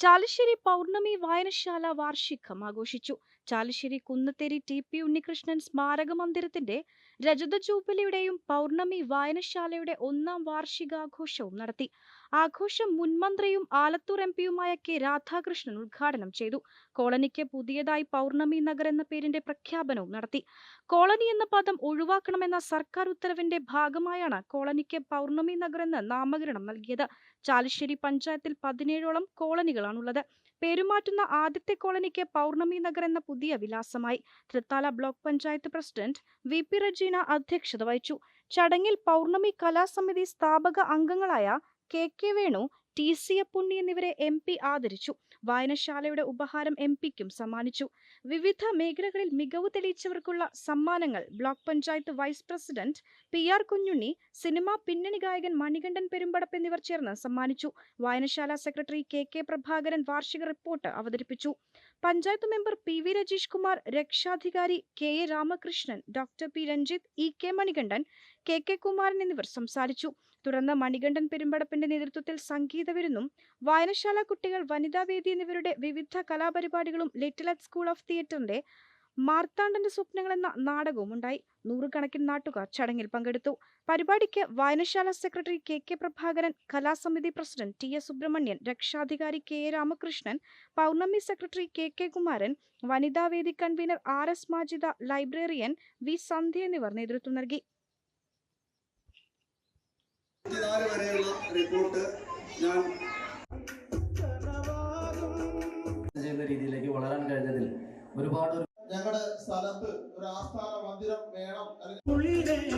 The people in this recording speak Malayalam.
ചാലിശ്ശേരി പൗർണമി വായനശാല വാർഷികം ആഘോഷിച്ചു. ചാലിശ്ശേരി കുന്നത്തേരി ടി പി ഉണ്ണികൃഷ്ണൻ സ്മാരക മന്ദിരത്തിന്റെ രജത ജൂബിലിയുടെയും പൗർണമി വായനശാലയുടെ ഒന്നാം വാർഷികാഘോഷവും നടത്തി. ആഘോഷം മുൻമന്ത്രിയും ആലത്തൂർ എം പിയുമായ കെ രാധാകൃഷ്ണൻ ഉദ്ഘാടനം ചെയ്തു. കോളനിക്ക് പുതിയതായി പൗർണമി നഗർ എന്ന പേരിന്റെ പ്രഖ്യാപനവും നടത്തി. കോളനി എന്ന പദം ഒഴിവാക്കണമെന്ന സർക്കാർ ഉത്തരവിന്റെ ഭാഗമായാണ് കോളനിക്ക് പൗർണമി നഗർ എന്ന് നാമകരണം നൽകിയത്. ചാലിശ്ശേരി പഞ്ചായത്തിൽ പതിനേഴോളം കോളനികളാണുള്ളത്. പേരുമാറ്റുന്ന ആദ്യത്തെ കോളനിക്ക് പൗർണമി നഗർ എന്ന പുതിയ വിലാസമായി. Thrithala block panchayat president V P Rajeena അധ്യക്ഷത വഹിച്ചു. ചടങ്ങിൽ പൗർണമി കലാസമിതി സ്ഥാപക അംഗങ്ങളായ K K Venu T. C. Punni എന്നിവരെ എം. പി. ആദരിച്ചു. വായനശാലയുടെ ഉപഹാരം എം. പിക്കും സമ്മാനിച്ചു. വിവിധ മേഖലകളിൽ മികവ് തെളിയിച്ചവർക്കുള്ള സമ്മാനങ്ങൾ block panchayat vice president P. R. Kunhunni cinema പിന്നണി ഗായകൻ മണികണ്ഠൻ പെരുമ്പടപ്പ് എന്നിവർ ചേർന്ന് സമ്മാനിച്ചു. വായനശാല സെക്രട്ടറി കെ. കെ. പ്രഭാകരൻ വാർഷിക റിപ്പോർട്ട് അവതരിപ്പിച്ചു. Panchayat member P V Rajeesh Kumar രക്ഷാധികാരി K A Ramakrishnan doctor P Ranjith E K Manikandan K K Kumaran എന്നിവർ സംസാരിച്ചു. തുടർന്ന് മണികണ്ഠൻ പെരുമ്പടപ്പിന്റെ നേതൃത്വത്തിൽ സംഗീത വിരുന്നും വായനശാല കുട്ടികൾ വനിതാവേദി എന്നിവരുടെ വിവിധ കലാപരിപാടികളും ലിറ്റിൽ അറ്റ് സ്കൂൾ ഓഫ് തിയേറ്ററിന്റെ മാർത്താണ്ഡന്റെ സ്വപ്നങ്ങൾ എന്ന നാടകവും ഉണ്ടായി നൂറുകണക്കിന് നാട്ടുകാർ ചടങ്ങിൽ പങ്കെടുത്തു. പരിപാടിക്ക് വായനശാല സെക്രട്ടറി കെ കെ പ്രഭാകരൻ കലാസമിതി പ്രസിഡന്റ് ടി എസ് സുബ്രഹ്മണ്യൻ രക്ഷാധികാരി K A Ramakrishnan Pournami secretary K K Kumaran Vanithavedi convener R S Majida librarian V Sandhya എന്നിവർ നേതൃത്വം നൽകി. റിപ്പോർട്ട് ഞാൻ ചെയ്യുന്ന രീതിയിലേക്ക് വളരാൻ കഴിഞ്ഞതിൽ ഒരുപാട് ഒരു ഞങ്ങളുടെ സ്ഥലത്ത് ഒരു ആസ്ഥാന മന്ദിരം വേണം. അല്ലെങ്കിൽ